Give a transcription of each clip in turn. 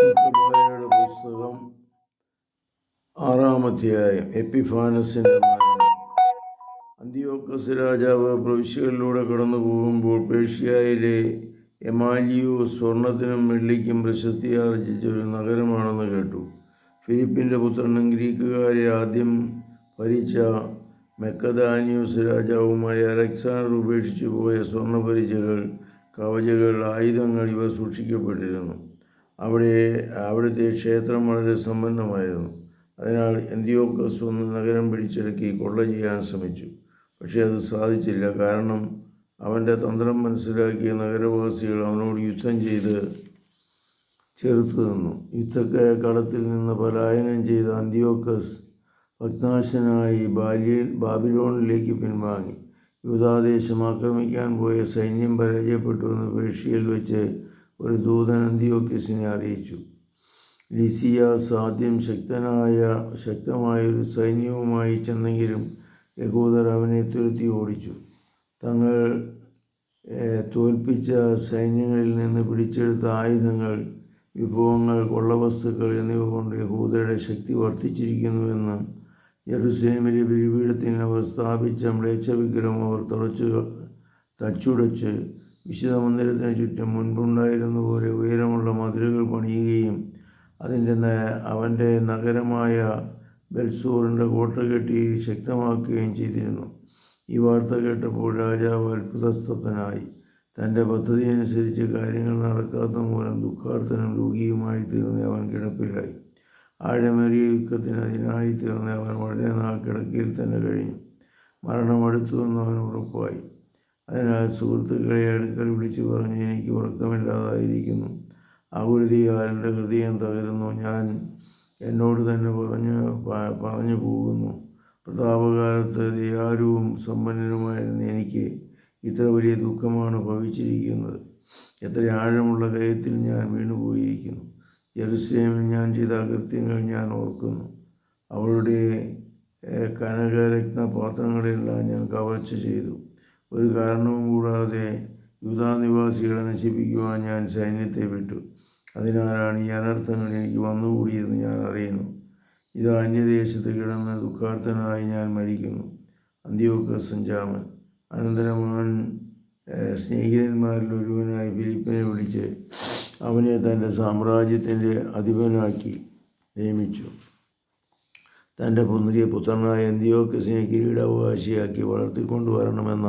പുസ്തകം ആറാം അധ്യായം എപ്പിഫാനസിന്റെ അന്തിയോക്കസ് രാജാവ് പ്രവിശ്യകളിലൂടെ കടന്നു പോകുമ്പോൾ പേർഷ്യയിലെ എമാലിയോ സ്വർണത്തിനും വെള്ളിക്കും പ്രശസ്തി ആർജിച്ച ഒരു നഗരമാണെന്ന് കേട്ടു. ഫിലിപ്പിന്റെ പുത്രനും ഗ്രീക്കുകാരെ ആദ്യം ഭരിച്ച മെക്കദാനിയൂസ് രാജാവുമായ അലക്സാണ്ടർ ഉപേക്ഷിച്ചു പോയ സ്വർണപരിചകൾ കവചകൾ ആയുധങ്ങൾ ഇവ സൂക്ഷിക്കപ്പെട്ടിരുന്നു. അവിടെ അവിടുത്തെ ക്ഷേത്രം വളരെ സമ്പന്നമായിരുന്നു. അതിനാൽ എന്തിയോക്കസ് ഒന്ന് നഗരം പിടിച്ചെടുക്കി കൊള്ള ചെയ്യാൻ ശ്രമിച്ചു. പക്ഷേ അത് സാധിച്ചില്ല. കാരണം അവന്റെ തന്ത്രം മനസ്സിലാക്കിയ നഗരവാസികൾ അവനോട് യുദ്ധം ചെയ്ത് ചെറുത്തു നിന്നു. യുദ്ധക്ക കളത്തിൽ നിന്ന് പലായനം ചെയ്ത അന്തിയോക്കസ് ഭഗ്നാശനായി ബാല്യ ബാബിലോണിലേക്ക് പിൻവാങ്ങി. യൂതാദേശം ആക്രമിക്കാൻ പോയ സൈന്യം പരാജയപ്പെട്ടുവെന്ന് പേർഷ്യയിൽ വെച്ച് ഒരു ദൂതൻ അന്തിയോക്കിസിനെ അറിയിച്ചു. ലിസിയാസ് ആദ്യം ശക്തനായ ശക്തമായൊരു സൈന്യവുമായി ചെന്നെങ്കിലും യഹൂദർ അവനെ തുരുത്തി ഓടിച്ചു. തങ്ങൾ തോൽപ്പിച്ച സൈന്യങ്ങളിൽ നിന്ന് പിടിച്ചെടുത്ത ആയുധങ്ങൾ വിഭവങ്ങൾ കൊള്ളവസ്തുക്കൾ എന്നിവ കൊണ്ട് യഹൂദയുടെ ശക്തി വർദ്ധിച്ചിരിക്കുന്നുവെന്നും യെറുസലേമിലെ ബലിപീഠത്തിന് അവർ സ്ഥാപിച്ച മ്ലേച്ഛ വിഗ്രഹം അവർ തുറച്ചു തച്ചുടച്ച് വിശുദ്ധ മന്ദിരത്തിന് ചുറ്റും മുൻപുണ്ടായിരുന്ന പോലെ ഉയരമുള്ള മതിലുകൾ പണിയുകയും അതിന്റെ അവന്റെ നഗരമായ ബെൽസൂറിന്റെ കോട്ട കെട്ടി ശക്തമാക്കുകയും ചെയ്തിരുന്നു. ഈ വാർത്ത കേട്ടപ്പോൾ രാജാവ് അത്ഭുതസ്തബ്ധനായി. തന്റെ പദ്ധതി അനുസരിച്ച് കാര്യങ്ങൾ നടക്കാത്ത മൂലം ദുഃഖാർത്ഥനും രോഗിയുമായി തീർന്ന് അവൻ കിടപ്പിലായി. ആഴമേറിയ യുദ്ധത്തിന് അതിനായി തീർന്ന് അവൻ വളരെ നാൾ കിടക്കയിൽ തന്നെ കഴിഞ്ഞു. മരണം അടുത്തുവെന്ന് അവൻ ഉറപ്പായി. അതിനാൽ സുഹൃത്തുക്കളെ അടുക്കൽ വിളിച്ചു പറഞ്ഞു എനിക്ക് ഉറക്കമില്ലാതായിരിക്കുന്നു. ആകുലതിയാൽ ഹൃദയം തകരുന്നു. ഞാൻ എന്നോട് തന്നെ പറഞ്ഞു പറഞ്ഞു പോകുന്നു. പ്രതാപകാലത്ത് ദയാരുവും സമ്പന്നനുമായിരുന്നു എനിക്ക് ഇത്ര വലിയ ദുഃഖമാണ് ഭവിച്ചിരിക്കുന്നത്. എത്ര ആഴമുള്ള കയത്തിൽ ഞാൻ വീണുപോയിരിക്കുന്നു. ജെറുസലേമിൽ ഞാൻ ചെയ്ത അകൃത്യങ്ങൾ ഞാൻ ഓർക്കുന്നു. അവളുടെ കനകരത്ന പാത്രങ്ങളെല്ലാം ഞാൻ കവർച്ച ചെയ്തു. ഒരു കാരണവും കൂടാതെ യുദ്ധാനിവാസികളെ നശിപ്പിക്കുവാൻ ഞാൻ സൈന്യത്തെ വിട്ടു. അതിനാലാണ് ഈ അനർത്ഥങ്ങൾ എനിക്ക് വന്നുകൂടിയെന്ന് ഞാൻ അറിയുന്നു. ഇത് അന്യദേശത്ത് കിടന്ന് ദുഃഖാർത്ഥനായി ഞാൻ മരിക്കുന്നു. അന്ത്യോക്ക സഞ്ചാമൻ അനന്തരം അവൻ സ്നേഹിതന്മാരിൽ ഒരുവനായി ഫിലിപ്പിനെ വിളിച്ച് അവനെ തന്റെ സാമ്രാജ്യത്തിന്റെ അധിപനാക്കി നിയമിച്ചു. തന്റെ പുത്രിയ പുത്രനായ എന്തിയോക്കസിനെ കിരീടാവകാശിയാക്കി വളർത്തിക്കൊണ്ടു വരണമെന്ന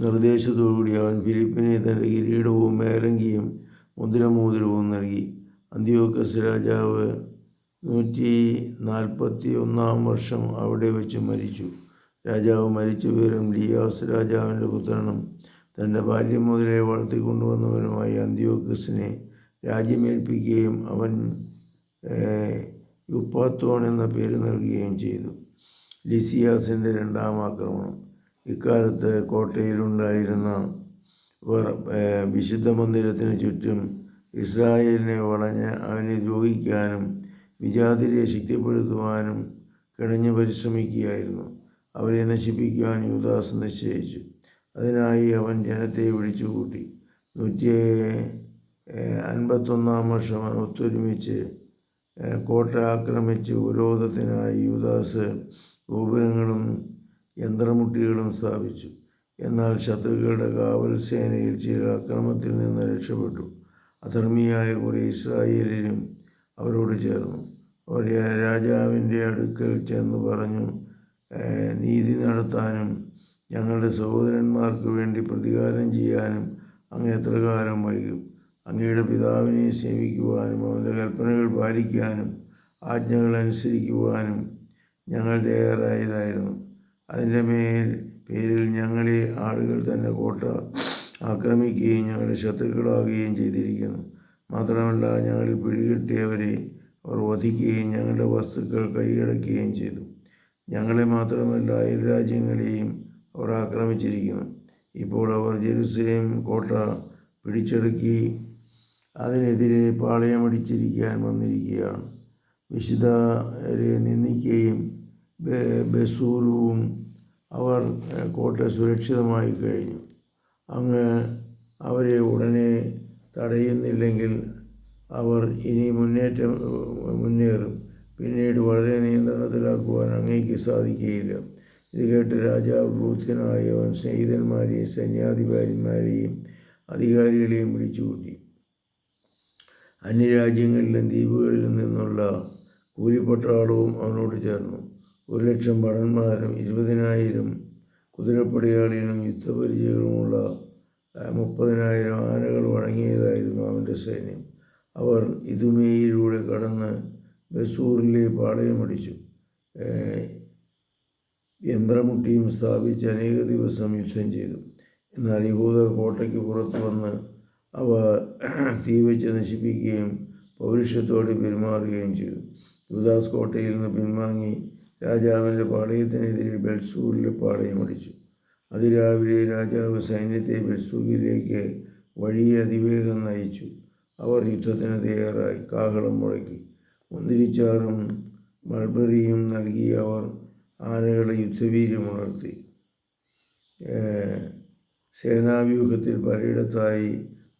നിർദ്ദേശത്തോടുകൂടി അവൻ ഫിലിപ്പിനെ തന്റെ കിരീടവും മേലങ്കിയും മുദ്രമോതിരവും നൽകി. അന്തിയോക്കസ് രാജാവ് നൂറ്റി നാൽപ്പത്തി ഒന്നാം വർഷം അവിടെ വെച്ച് മരിച്ചു. രാജാവ് മരിച്ച വിവരം ലിയാസ് രാജാവിന്റെ പുത്രനും തന്റെ ബാല്യം മുതലേ വളർത്തിക്കൊണ്ടുവന്നവനുമായി അന്തിയോക്കസിനെ രാജ്യമേൽപ്പിക്കുകയും അവൻ യുപ്പാത്തോൺ എന്ന പേര് നൽകുകയും ചെയ്തു. ലിസിയാസിന്റെ രണ്ടാം ആക്രമണം. ഇക്കാലത്ത് കോട്ടയിലുണ്ടായിരുന്ന വിശുദ്ധ മന്ദിരത്തിന് ചുറ്റും ഇസ്രായേലിനെ വളഞ്ഞ് അവനെ ദ്രോഹിക്കാനും വിജാതിരെ ശക്തിപ്പെടുത്തുവാനും കിണഞ്ഞ് പരിശ്രമിക്കുകയായിരുന്നു. അവരെ നശിപ്പിക്കുവാൻ യുദാസ് നിശ്ചയിച്ചു. അതിനായി അവൻ ജനത്തെ വിളിച്ചുകൂട്ടി. നൂറ്റി അൻപത്തൊന്നാം വർഷം അവൻ ഒത്തൊരുമിച്ച് കോട്ട ആക്രമിച്ച് ഉപരോധത്തിനായി യുദാസ് ഗോപുരങ്ങളും യന്ത്രമുട്ടികളും സ്ഥാപിച്ചു. എന്നാൽ ശത്രുക്കളുടെ കാവൽ സേനയിൽ ചിലർ അക്രമത്തിൽ നിന്ന് രക്ഷപ്പെട്ടു. അധർമ്മിയായ കുറേ ഇസ്രായേലിലും അവരോട് ചേർന്നു. അവർ രാജാവിന്റെ അടുക്കൽ ചെന്ന് പറഞ്ഞു നീതി നടത്താനും ഞങ്ങളുടെ സഹോദരന്മാർക്ക് വേണ്ടി പ്രതികാരം ചെയ്യാനും അങ്ങ് എത്ര കാലം വൈകും? അങ്ങയുടെ പിതാവിനെ സേവിക്കുവാനും അവന്റെ കൽപ്പനകൾ പാലിക്കുവാനും ആജ്ഞകൾ അനുസരിക്കുവാനും ഞങ്ങൾ തയ്യാറായതായിരുന്നു. അതിന്റെ മേൽ പേരിൽ ഞങ്ങളെ ആളുകൾ തന്നെ കോട്ട ആക്രമിക്കുകയും ഞങ്ങളുടെ ശത്രുക്കളാകുകയും ചെയ്തിരിക്കുന്നു. മാത്രമല്ല ഞങ്ങളിൽ പിടികിട്ടിയവരെ അവർ വധിക്കുകയും ഞങ്ങളുടെ വസ്തുക്കൾ കൈയടക്കുകയും ചെയ്തു. ഞങ്ങളെ മാത്രമല്ല അയൽ രാജ്യങ്ങളെയും അവർ ആക്രമിച്ചിരിക്കുന്നു. ഇപ്പോൾ അവർ ജെറുസലേം കോട്ട പിടിച്ചടക്കി അതിനെതിരെ പാളയമടിച്ചിരിക്കാൻ വന്നിരിക്കുകയാണ്. വിശുദ്ധരെ നിന്ദിക്കുകയും ബസൂറുവും അവർ കോട്ട സുരക്ഷിതമായി കഴിഞ്ഞു. അങ്ങ് അവരെ ഉടനെ തടയുന്നില്ലെങ്കിൽ അവർ ഇനി മുന്നേറ്റം മുന്നേറും. പിന്നീട് വളരെ നിയന്ത്രണത്തിലാക്കുവാൻ അങ്ങേക്ക് സാധിക്കുകയില്ല. ഇത് കേട്ട് രാജാവ് ക്രൂദ്ധനായി അവൻ സ്നേഹിതന്മാരെയും സൈന്യാധികാരിമാരെയും അധികാരികളെയും വിളിച്ചുകൂട്ടി. അന്യരാജ്യങ്ങളിലും ദ്വീപുകളിലും നിന്നുള്ള കൂലിപ്പട്ടാളവും അവനോട് ചേർന്നു. ഒരു ലക്ഷം ഭടന്മാരും ഇരുപതിനായിരം കുതിരപ്പടയാളികളും യുദ്ധപരിചയങ്ങളുമുള്ള മുപ്പതിനായിരം ആനകൾ വഴങ്ങിയതായിരുന്നു അവന്റെ സൈന്യം. അവർ ഇതുമേയിലൂടെ കടന്ന് ബസൂറിലെ പാളയമടിച്ചു യന്ത്രമുട്ടിയും സ്ഥാപിച്ച് അനേക ദിവസം യുദ്ധം ചെയ്തു. എന്നാൽ യഹൂദർ കോട്ടയ്ക്ക് പുറത്തു വന്ന് അവ തീ വെച്ച് നശിപ്പിക്കുകയും പൗരുഷത്തോടെ പെരുമാറുകയും ചെയ്തു. യുദാസ് കോട്ടയിൽ നിന്ന് പിൻവാങ്ങി രാജാവിന്റെ പാളയത്തിനെതിരെ ബെൽസൂരിലെ പാളയം അടിച്ചു. അതിരാവിലെ രാജാവ് സൈന്യത്തെ ബെൽസൂരിലേക്ക് വഴിയെ അതിവേഗം നയിച്ചു. അവർ യുദ്ധത്തിന് തയ്യാറായി. കാഹളം മുഴക്കി. മുന്തിരിച്ചാറും മൾബറിയും നൽകി അവർ ആനകളെ യുദ്ധവീര്യമുണർത്തി സേനാവ്യൂഹത്തിൽ പലയിടത്തായി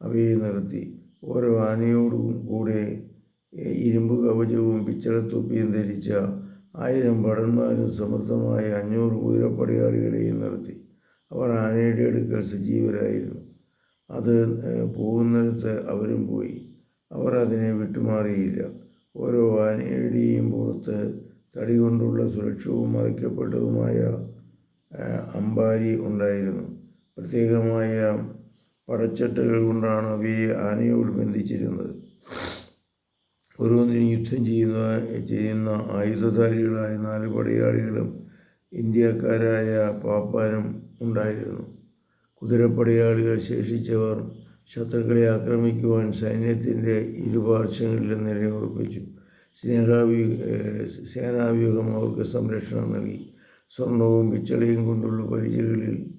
അവയെ നിർത്തി. ഓരോ ആനയോടും കൂടെ ഇരുമ്പ് കവചവും പിച്ചളത്തൊപ്പിയും ധരിച്ച ആയിരം ഭടന്മാരും സമൃദ്ധമായ അഞ്ഞൂറ് കുതിരപ്പടയാളികളെയും നിർത്തി. അവർ ആനയുടെ അടുക്കൽ സജീവരായിരുന്നു. അത് പോകുന്നിടത്ത് അവരും പോയി. അവർ അതിനെ വിട്ടുമാറിയില്ല. ഓരോ ആനയുടെയും പുറത്ത് തടി കൊണ്ടുള്ള സുരക്ഷവും മറിക്കപ്പെട്ടതുമായ അമ്പാരി ഉണ്ടായിരുന്നു. പ്രത്യേകമായ പടച്ചട്ടകൾ കൊണ്ടാണ് അവയെ ആനയോട് ബന്ധിച്ചിരുന്നത്. ഓരോന്നിനും യുദ്ധം ചെയ്യുന്ന ചെയ്യുന്ന ആയുധധാരികളായ നാല് പടയാളികളും ഇന്ത്യക്കാരായ പാപ്പാനും ഉണ്ടായിരുന്നു. കുതിരപ്പടയാളികൾ ശേഷിച്ചവർ ശത്രുക്കളെ ആക്രമിക്കുവാൻ സൈന്യത്തിന്റെ ഇരുപാർശ്വങ്ങളിലും നിലയുറപ്പിച്ചു സ്നേഹാവ്യൂ സേനാവ്യൂഹം അവർക്ക് സംരക്ഷണം നൽകി. സ്വർണവും പിച്ചളയും കൊണ്ടുള്ള പരിചകളിൽ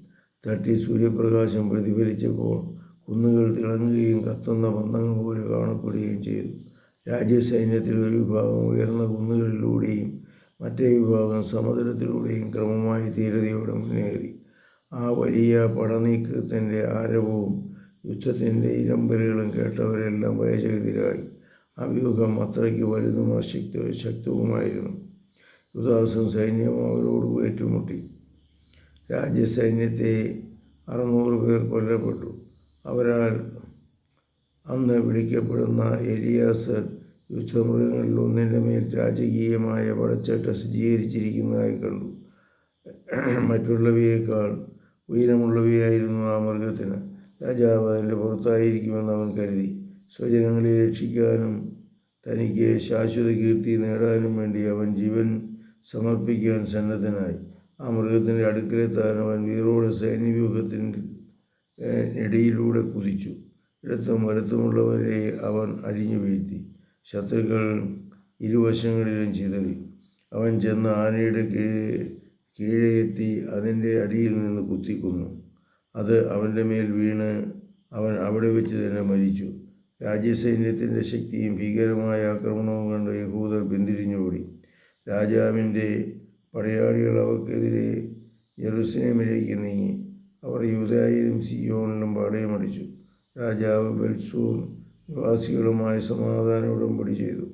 തട്ടി സൂര്യപ്രകാശം പ്രതിഫലിച്ചപ്പോൾ കുന്നുകൾ തിളങ്ങുകയും കത്തുന്ന ബന്ധങ്ങൾ പോലെ കാണപ്പെടുകയും ചെയ്തു. രാജ്യസൈന്യത്തിൽ ഒരു വിഭാഗം ഉയർന്ന കുന്നുകളിലൂടെയും മറ്റേ വിഭാഗം സമുദ്രത്തിലൂടെയും ക്രമമായി ധീരതയോടെ മുന്നേറി. ആ വലിയ പടനീക്കത്തിന്റെ ആരവവും യുദ്ധത്തിന്റെ ഇരമ്പലുകളും കേട്ടവരെല്ലാം ഭയചകിതരായി. ആ വ്യൂഹം അത്രയ്ക്ക് വലുതും അശക്ത ശക്തവുമായിരുന്നു. യുദാസും സൈന്യം അവരോട് ഏറ്റുമുട്ടി. രാജ്യസൈന്യത്തെ അറുന്നൂറ് പേർ കൊല്ലപ്പെട്ടു. അവരാൽ അന്ന് വിളിക്കപ്പെടുന്ന എലിയാസ് യുദ്ധമൃഗങ്ങളിൽ ഒന്നിന്റെ മേൽ രാജകീയമായ പടച്ചട്ട സജ്ജീകരിച്ചിരിക്കുന്നതായി കണ്ടു. മറ്റുള്ളവയേക്കാൾ ഉയരമുള്ളവയായിരുന്നു ആ മൃഗത്തിന്. രാജാവ് അതിന്റെ പുറത്തായിരിക്കുമെന്ന് അവൻ കരുതി. സ്വജനങ്ങളെ രക്ഷിക്കാനും തനിക്ക് ശാശ്വത കീർത്തി നേടാനും വേണ്ടി അവൻ ജീവൻ സമർപ്പിക്കാൻ സന്നദ്ധനായി. ആ മൃഗത്തിന്റെ അടുക്കലെത്താൻ അവൻ വീറോട് സൈന്യവ്യൂഹത്തിന്റെ ഇടയിലൂടെ കുതിച്ചു. ഇടത്തും വലത്തുമുള്ളവരെ അവൻ അഴിഞ്ഞു വീഴ്ത്തി. ശത്രുക്കൾ ഇരുവശങ്ങളിലും ചിതറി. അവൻ ചെന്ന് ആനയുടെ കീഴെ കീഴെ എത്തി അതിന്റെ അടിയിൽ നിന്ന് കുത്തിക്കൊന്നു. അത് അവന്റെ മേൽ വീണ് അവൻ അവിടെ വെച്ച് തന്നെ മരിച്ചു. രാജ്യസൈന്യത്തിന്റെ ശക്തിയും ഭീകരമായ ആക്രമണവും കണ്ട് യഹൂദർ പിന്തിരിഞ്ഞോടി രാജാവിന്റെ പടയാളികൾ അവർക്കെതിരെ ജെറുസലേമിലേക്ക് നീങ്ങി. അവർ യൂതായിലും സിയോണിലും പാളയമടിച്ചു. രാജാവ് ബെൽസൂർ നിവാസികളുമായി സമാധാന ഉടമ്പടി ചെയ്തു.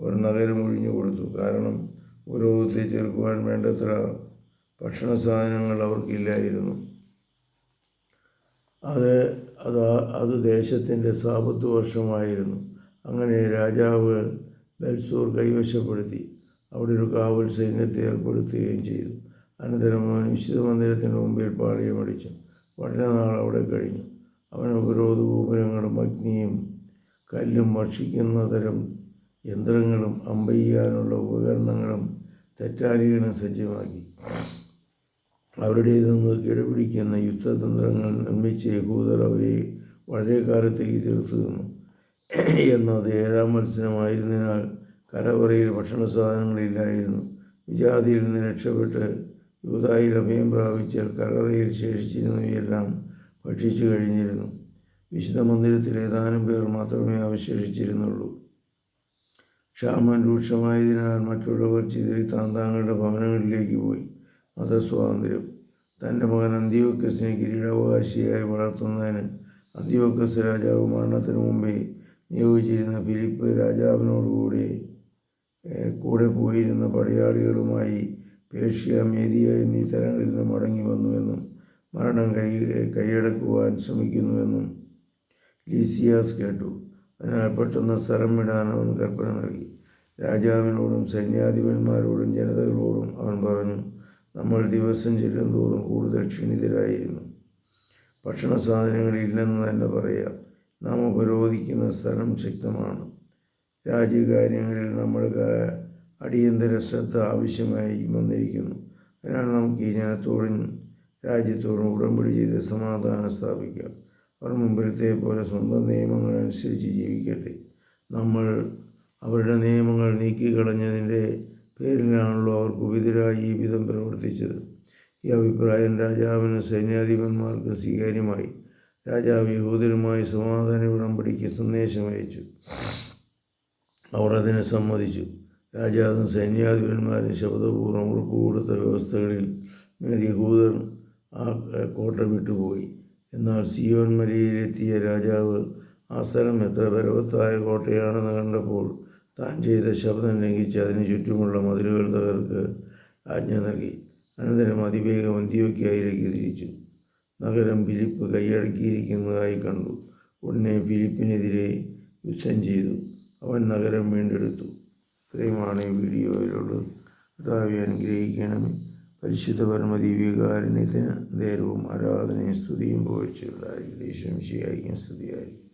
അവർ നഗരം ഒഴിഞ്ഞു കൊടുത്തു. കാരണം ഉപരോധത്തെ ചെറുക്കുവാൻ വേണ്ടത്ര ഭക്ഷണ സാധനങ്ങൾ അവർക്കില്ലായിരുന്നു. അത് അത് അത് ദേശത്തിന്റെ സാപത്ത് വർഷമായിരുന്നു അങ്ങനെ രാജാവ് ബൽസൂർ കൈവശപ്പെടുത്തി. അവിടെ ഒരു കാവൽ സൈന്യത്തെ ഏർപ്പെടുത്തുകയും ചെയ്തു. അനന്തരം അവൻ വിശുദ്ധ മന്ദിരത്തിന് മുമ്പിൽ പാളിയമടിച്ചു വളരെ നാൾ അവിടെ കഴിഞ്ഞു. അവൻ ഉപരോധ ഗോപുരങ്ങളും അഗ്നിയും കല്ലും ഭക്ഷിക്കുന്ന തരം യന്ത്രങ്ങളും അമ്പയ്യാനുള്ള ഉപകരണങ്ങളും തെറ്റാലികളും സജ്ജമാക്കി. അവരുടെ നിന്ന് കിടപിടിക്കുന്ന യുദ്ധതന്ത്രങ്ങൾ നിർമ്മിച്ച യഹൂദർ അവരെ വളരെ കാലത്തേക്ക് തീർത്തു നിന്നു എന്നത് ഏഴാം മത്സരമായിരുന്നതിനാൽ കലവറയിൽ ഭക്ഷണ സാധനങ്ങളില്ലായിരുന്നു. വിജാതിയിൽ നിന്ന് രക്ഷപ്പെട്ട് യൂതായിൽ അഭയം പ്രാപിച്ചാൽ കലറയിൽ ശേഷിച്ചിരുന്നവയെല്ലാം ഭക്ഷിച്ചു കഴിഞ്ഞിരുന്നു. വിശുദ്ധ മന്ദിരത്തിൽ ഏതാനും പേർ മാത്രമേ അവശേഷിച്ചിരുന്നുള്ളൂ. ക്ഷാമം രൂക്ഷമായതിനാൽ മറ്റുള്ളവർ ചിതറി താൻ താങ്കളുടെ ഭവനങ്ങളിലേക്ക് പോയി. മതസ്വാതന്ത്ര്യം. തന്റെ മകൻ അന്ത്യോക്കസിനെ കിരീടാവകാശിയായി വളർത്തുന്നതിന് അന്ത്യോക്കസ് രാജാവ് മരണത്തിന് മുമ്പേ നിയോഗിച്ചിരുന്ന ഫിലിപ്പ് രാജാവിനോടുകൂടി കൂടെ പോയിരുന്ന പടയാളികളുമായി പേർഷ്യ മേദിയ എന്നീ തലങ്ങളിൽ നിന്ന് മടങ്ങി വന്നുവെന്നും മരണം കൈ കൈയടക്കുവാൻ ശ്രമിക്കുന്നുവെന്നും ലീസിയാസ് കേട്ടു. അതിനാൽ പെട്ടെന്ന് സ്ഥലം വിടാൻ അവൻ കൽപ്പന നൽകി. രാജാവിനോടും സൈന്യാധിപന്മാരോടും ജനതകളോടും അവൻ പറഞ്ഞു നമ്മൾ ദിവസം ചെല്ലുന്തോറും കൂടുതൽ ക്ഷീണിതരായിരുന്നു. ഭക്ഷണ സാധനങ്ങൾ ഇല്ലെന്ന് തന്നെ പറയാം. നാം ഉപരോധിക്കുന്ന സ്ഥലം ശക്തമാണ്. രാജ്യകാര്യങ്ങളിൽ നമ്മൾക്ക് അടിയന്തര ശ്രദ്ധ ആവശ്യമായി വന്നിരിക്കുന്നു. അതിനാൽ നമുക്ക് ഈ ജനത്തോടും രാജ്യത്തോടും ഉടമ്പടി ചെയ്ത് സമാധാനം സ്ഥാപിക്കാം. അവർ മുമ്പിലത്തെ പോലെ സ്വന്തം നിയമങ്ങൾ അനുസരിച്ച് ജീവിക്കട്ടെ. നമ്മൾ അവരുടെ നിയമങ്ങൾ നീക്കിക്കളഞ്ഞതിന്റെ പേരിലാണല്ലോ അവർക്ക് ഉപിതരായി ഈ വിധം പ്രവർത്തിച്ചത്. ഈ അഭിപ്രായം രാജാവിന് സൈന്യാധിപന്മാർക്ക് സ്വീകാര്യമായി. രാജാവ് യഹൂദരുമായി സമാധാന ഉടമ്പടിക്ക് സന്ദേശം അയച്ചു. അവർ അതിനെ സമ്മതിച്ചു. രാജാവും സൈന്യാധിപന്മാരും ശബ്ദപൂർവം ഉറപ്പ് കൊടുത്ത വ്യവസ്ഥകളിൽ യഹൂദർ ആ കോട്ട വിട്ടുപോയി. എന്നാൽ സിയോൻ മലയിലെത്തിയ രാജാവ് ആ സ്ഥലം എത്ര ബലവത്തായ കോട്ടയാണെന്ന് കണ്ടപ്പോൾ താൻ ചെയ്ത ശബ്ദം ലംഘിച്ച് അതിന് ചുറ്റുമുള്ള മതിലുകൾ തകർക്ക് ആജ്ഞ നൽകി. അനന്തരം അതിവേഗം അന്ത്യോക്യായിലേക്ക് തിരിച്ചു. നഗരം ഫിലിപ്പ് കൈയടക്കിയിരിക്കുന്നതായി കണ്ടു. ഉടനെ ഫിലിപ്പിനെതിരെ യുദ്ധം ചെയ്തു. അവൻ നഗരം വീണ്ടെടുത്തു. ഇത്രയുമാണ് ഈ വീഡിയോയിലുള്ളത് കർത്താവെ അനുഗ്രഹിക്കണമേ പരിശുദ്ധ പരമദിവ്യകാരുണ്യത്തിന് നേരവും ആരാധനയും സ്തുതിയും പോയിച്ചുണ്ടായിരിക്കും ശംശയായിരിക്കും സ്തുതിയായിരിക്കും.